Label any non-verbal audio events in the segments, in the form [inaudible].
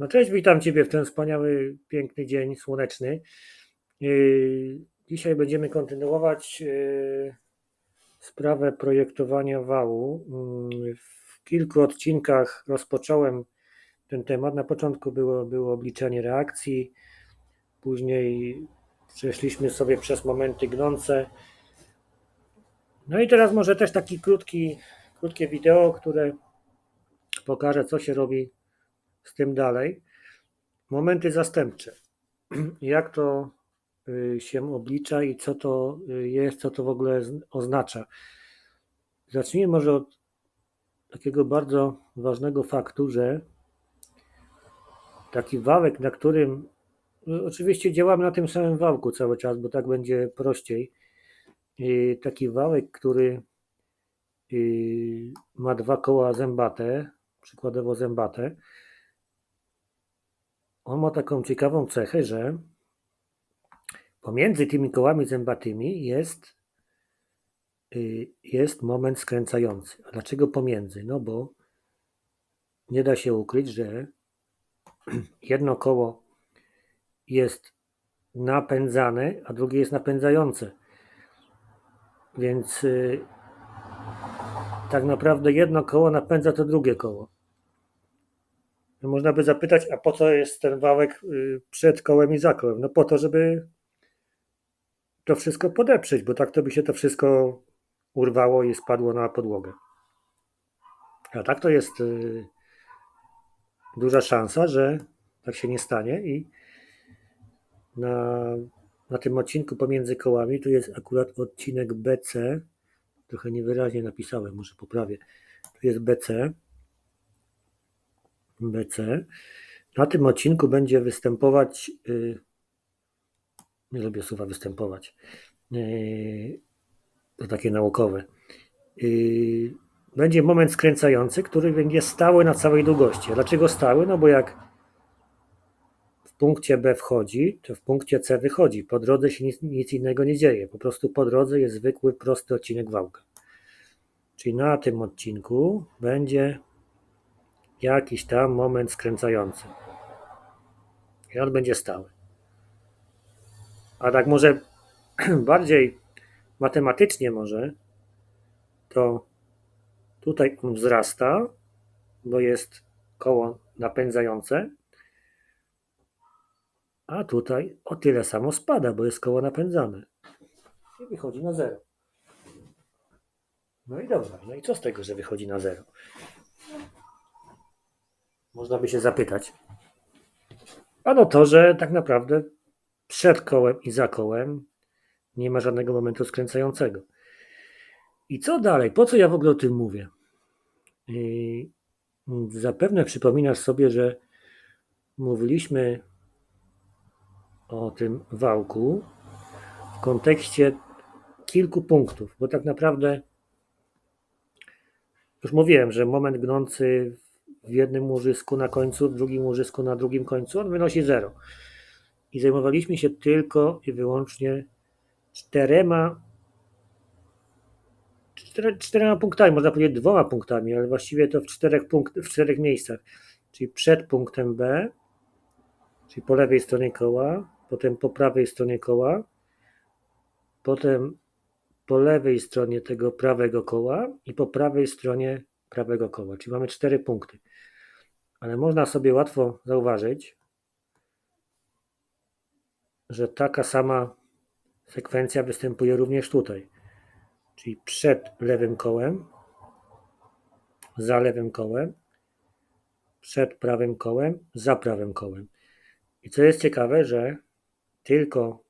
No cześć, witam Ciebie w ten wspaniały, piękny dzień słoneczny. Yy, Dzisiaj będziemy kontynuować yy, sprawę projektowania wału. Yy, W kilku odcinkach rozpocząłem ten temat. Na początku było, było obliczenie reakcji, później przeszliśmy sobie przez momenty gnące. No i teraz może też taki krótki, krótkie wideo, które pokaże, co się robi z tym dalej. Momenty zastępcze. [clears throat] Jak to y, się oblicza i co to y, jest, co to w ogóle oznacza. Zacznijmy może od takiego bardzo ważnego faktu, że taki wałek, na którym no, oczywiście działamy na tym samym wałku cały czas, bo tak będzie prościej. Y, Taki wałek, który ma dwa koła zębate, przykładowo zębate, on ma taką ciekawą cechę, że pomiędzy tymi kołami zębatymi jest, y, jest moment skręcający. A dlaczego pomiędzy? No bo nie da się ukryć, że [clears throat] jedno koło jest napędzane, a drugie jest napędzające. Więc y, tak naprawdę jedno koło napędza to drugie koło. Można by zapytać, a po co jest ten wałek y, przed kołem i za kołem? No po to, żeby to wszystko podeprzeć, bo tak to by się to wszystko urwało i spadło na podłogę. A tak to jest y, duża szansa, że tak się nie stanie i na, na tym odcinku pomiędzy kołami, tu jest akurat odcinek BC, trochę niewyraźnie napisałem, może poprawię. Tu jest BC. BC. Na tym odcinku będzie występować, y, nie lubię słowa występować, y, to takie naukowe. Y, Będzie moment skręcający, który będzie stały na całej długości. Dlaczego stały? No bo jak w punkcie B wchodzi, to w punkcie C wychodzi. Po drodze się nic, nic innego nie dzieje. Po prostu po drodze jest zwykły, prosty odcinek wałka. Czyli na tym odcinku będzie jakiś tam moment skręcający. I on będzie stały. A tak może [clears throat] bardziej matematycznie może, to tutaj on wzrasta, bo jest koło napędzające, a tutaj o tyle samo spada, bo jest koło napędzane. I wychodzi na zero. No i dobra, no i co z tego, że wychodzi na zero? Można by się zapytać. Ano to, że tak naprawdę przed kołem i za kołem nie ma żadnego momentu skręcającego. I co dalej? Po co ja w ogóle o tym mówię? Yy, Zapewne przypominasz sobie, że mówiliśmy o tym wałku w kontekście kilku punktów, bo tak naprawdę już mówiłem, że moment gnący w jednym łożysku na końcu, w drugim łożysku na drugim końcu, on wynosi 0. I zajmowaliśmy się tylko i wyłącznie czterema cztere, czterema punktami, można powiedzieć dwoma punktami, ale właściwie to w czterech, punkt, w czterech miejscach. Czyli przed punktem B, czyli po lewej stronie koła, potem po prawej stronie koła, potem po lewej stronie tego prawego koła i po prawej stronie prawego koła. Czyli mamy cztery punkty. Ale można sobie łatwo zauważyć, że taka sama sekwencja występuje również tutaj. Czyli przed lewym kołem, za lewym kołem, przed prawym kołem, za prawym kołem. I co jest ciekawe, że tylko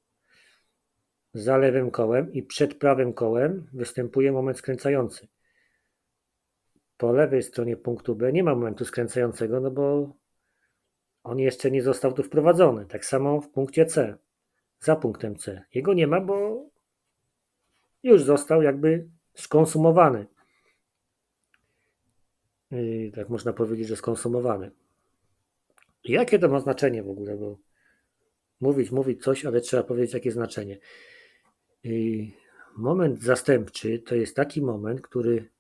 za lewym kołem i przed prawym kołem występuje moment skręcający. Po lewej stronie punktu B nie ma momentu skręcającego, no bo on jeszcze nie został tu wprowadzony. Tak samo w punkcie C, za punktem C. Jego nie ma, bo już został jakby skonsumowany. Yy, tak można powiedzieć, że skonsumowany. Jakie to ma znaczenie w ogóle? Bo mówić, mówić coś, ale trzeba powiedzieć, jakie znaczenie. Yy, moment zastępczy to jest taki moment, który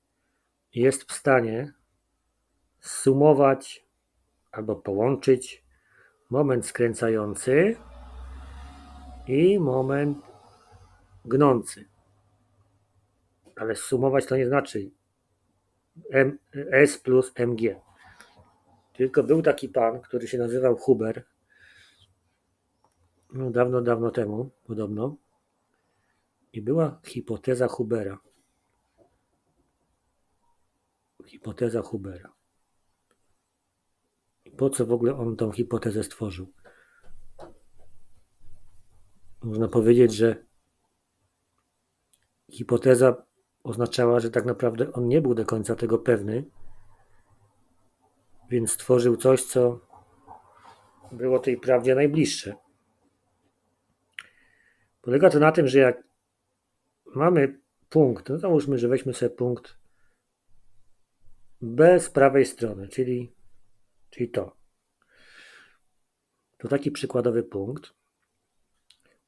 jest w stanie sumować albo połączyć moment skręcający i moment gnący. Ale sumować to nie znaczy M, S plus MG. Tylko był taki pan, który się nazywał Huber. No, dawno, dawno temu, podobno. I była hipoteza Hubera. Hipoteza Hubera. I po co w ogóle on tą hipotezę stworzył? Można powiedzieć, że hipoteza oznaczała, że tak naprawdę on nie był do końca tego pewny, więc stworzył coś, co było tej prawdzie najbliższe. Polega to na tym, że jak mamy punkt, no załóżmy, że weźmy sobie punkt B z prawej strony, czyli, czyli to. To taki przykładowy punkt.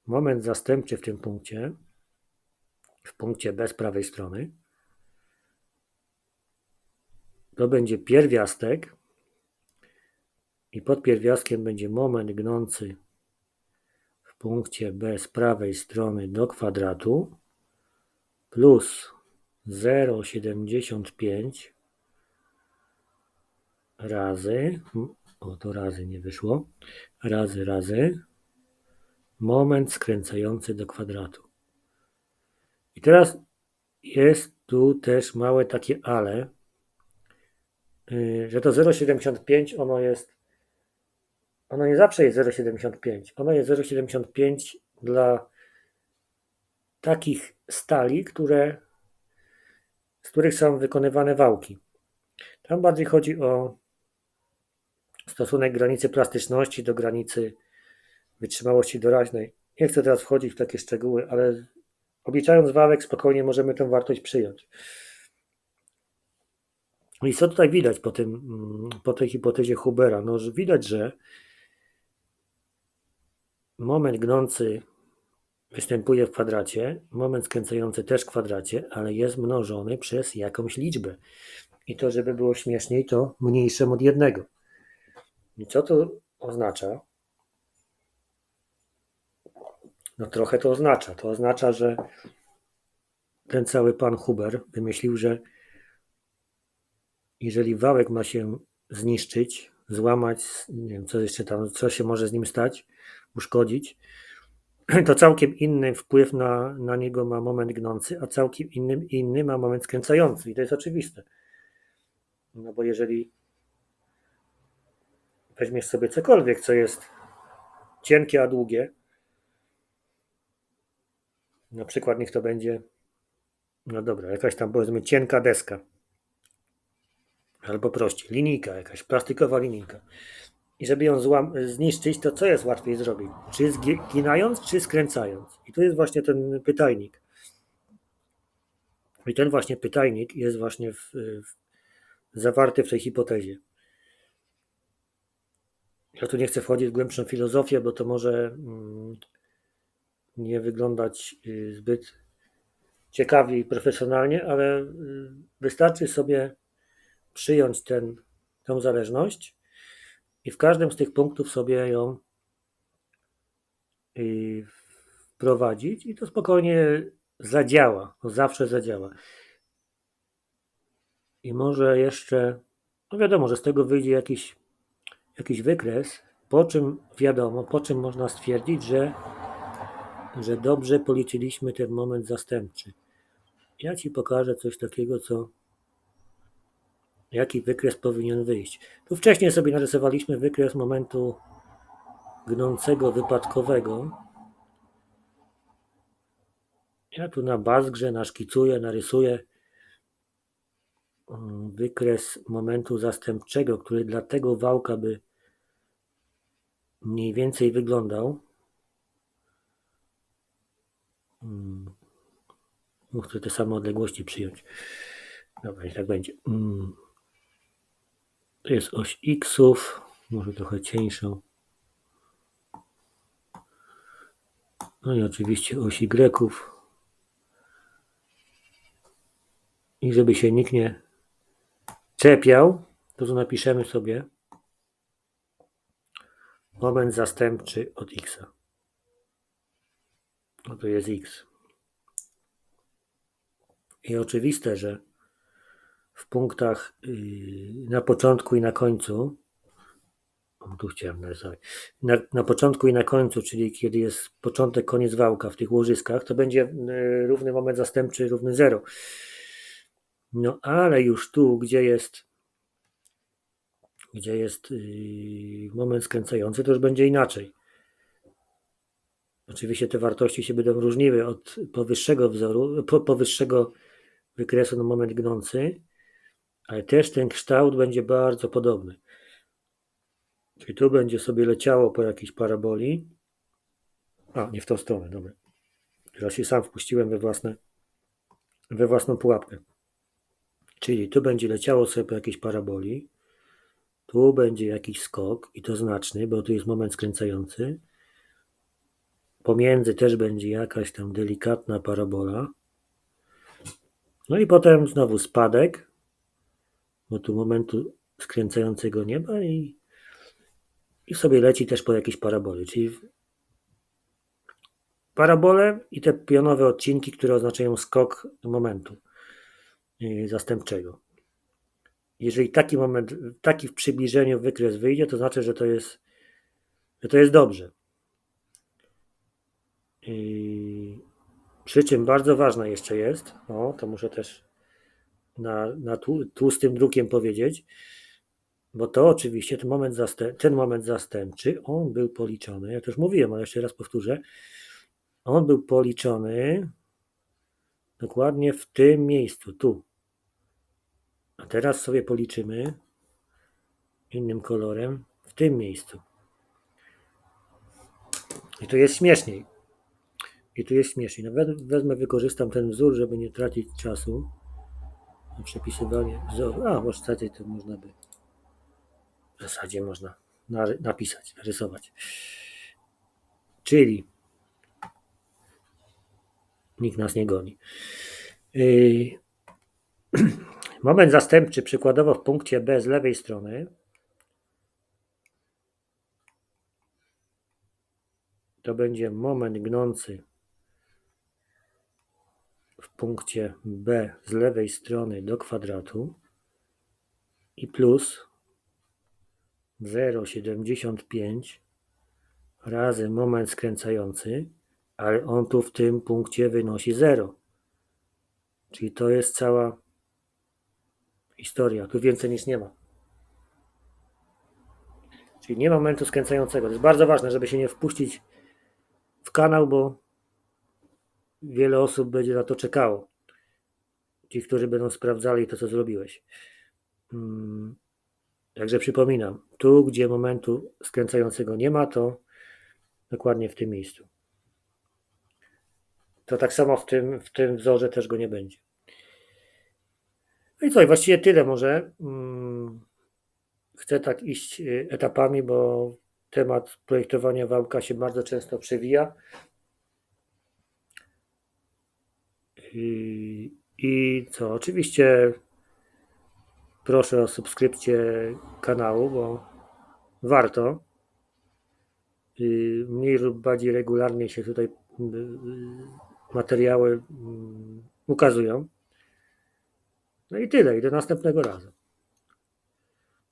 Moment zastępczy w tym punkcie, w punkcie B z prawej strony, to będzie pierwiastek i pod pierwiastkiem będzie moment gnący w punkcie B z prawej strony do kwadratu plus 0,75 razy, o to razy nie wyszło, razy razy moment skręcający do kwadratu. I teraz jest tu też małe takie ale, yy, że to 0,75 ono jest, ono nie zawsze jest 0,75, ono jest 0,75 dla takich stali, które, z których są wykonywane wałki. Tam bardziej chodzi o stosunek granicy plastyczności do granicy wytrzymałości doraźnej. Nie chcę teraz wchodzić w takie szczegóły, ale obliczając wałek spokojnie możemy tę wartość przyjąć. I co tutaj widać po, tym, mm, po tej hipotezie Hubera? No, że widać, że moment gnący występuje w kwadracie, moment skręcający też w kwadracie, ale jest mnożony przez jakąś liczbę. I to, żeby było śmieszniej, to mniejszym od jednego. I co to oznacza? No trochę to oznacza. To oznacza, że ten cały pan Huber wymyślił, że jeżeli wałek ma się zniszczyć, złamać, nie wiem, co jeszcze tam, co się może z nim stać, uszkodzić, [clears throat] to całkiem inny wpływ na, na niego ma moment gnący, a całkiem inny, inny ma moment skręcający. I to jest oczywiste. No bo jeżeli weźmiesz sobie cokolwiek, co jest cienkie, a długie, na przykład niech to będzie, no dobra, jakaś tam powiedzmy cienka deska, albo prościej, linijka jakaś, plastikowa linijka. I żeby ją zniszczyć, to co jest łatwiej zrobić? Czy zginając, czy skręcając? I tu jest właśnie ten pytajnik. I ten właśnie pytajnik jest właśnie w, w, zawarty w tej hipotezie. Ja tu nie chcę wchodzić w głębszą filozofię, bo to może mm, nie wyglądać y, zbyt ciekawie i profesjonalnie, ale y, wystarczy sobie przyjąć ten, tę zależność i w każdym z tych punktów sobie ją y, wprowadzić i to spokojnie zadziała, zawsze zadziała. I może jeszcze, no wiadomo, że z tego wyjdzie jakiś, jakiś wykres, po czym wiadomo, po czym można stwierdzić, że, że dobrze policzyliśmy ten moment zastępczy. Ja Ci pokażę coś takiego, co jaki wykres powinien wyjść. Tu wcześniej sobie narysowaliśmy wykres momentu gnącego wypadkowego. Ja tu na bazgrze naszkicuję, narysuję wykres momentu zastępczego, który dla tego wałka by mniej więcej wyglądał. Hmm. Chcę te same odległości przyjąć. Dobra, i tak będzie. Hmm. To jest oś xów, może trochę cieńszą. No i oczywiście oś y. I żeby się nikt nie czepiał, to tu napiszemy sobie moment zastępczy od x. No to jest x. I oczywiste, że w punktach yy, na początku i na końcu, tu chciałem narysować, na, na początku i na końcu, czyli kiedy jest początek, koniec wałka w tych łożyskach, to będzie yy, równy moment zastępczy równy 0. No ale już tu, gdzie jest gdzie jest yy, moment skręcający, to już będzie inaczej. Oczywiście te wartości się będą różniły od powyższego wzoru, po, powyższego wykresu na moment gnący, ale też ten kształt będzie bardzo podobny. Czyli tu będzie sobie leciało po jakiejś paraboli. A, nie w tą stronę, dobra. Teraz się sam wpuściłem we, własne, we własną pułapkę. Czyli tu będzie leciało sobie po jakiejś paraboli. Tu będzie jakiś skok i to znaczny, bo tu jest moment skręcający. Pomiędzy też będzie jakaś tam delikatna parabola. No i potem znowu spadek, bo tu momentu skręcającego nie ma i, i sobie leci też po jakiejś paraboli, czyli parabole i te pionowe odcinki, które oznaczają skok momentu zastępczego. Jeżeli taki moment, taki w przybliżeniu wykres wyjdzie, to znaczy, że to jest, że to jest dobrze. I przy czym bardzo ważne jeszcze jest, o, to muszę też na, na tłustym drukiem powiedzieć, bo to oczywiście ten moment, zastęp, ten moment zastępczy, on był policzony, ja też mówiłem, ale jeszcze raz powtórzę, on był policzony dokładnie w tym miejscu, tu. A teraz sobie policzymy innym kolorem w tym miejscu. I tu jest śmieszniej. I tu jest śmieszniej. Nawet wezmę, wykorzystam ten wzór, żeby nie tracić czasu na przepisywanie wzoru. A, w zasadzie to można by w zasadzie można napisać, narysować. Czyli nikt nas nie goni. Yy, [clears throat] moment zastępczy przykładowo w punkcie B z lewej strony to będzie moment gnący w punkcie B z lewej strony do kwadratu i plus 0,75 razy moment skręcający, ale on tu w tym punkcie wynosi 0. Czyli to jest cała historia. Tu więcej nic nie ma. Czyli nie ma momentu skręcającego. To jest bardzo ważne, żeby się nie wpuścić w kanał, bo wiele osób będzie na to czekało. Ci, którzy będą sprawdzali to, co zrobiłeś. Hmm. Także przypominam, tu, gdzie momentu skręcającego nie ma, to dokładnie w tym miejscu. To tak samo w tym, w tym wzorze też go nie będzie. No i co, i właściwie tyle może. Hmm. Chcę tak iść y, etapami, bo temat projektowania wałka się bardzo często przewija. I, I co? Oczywiście proszę o subskrypcję kanału, bo warto. I mniej lub bardziej regularnie się tutaj y, materiały mm, ukazują. No i tyle, i do następnego razu.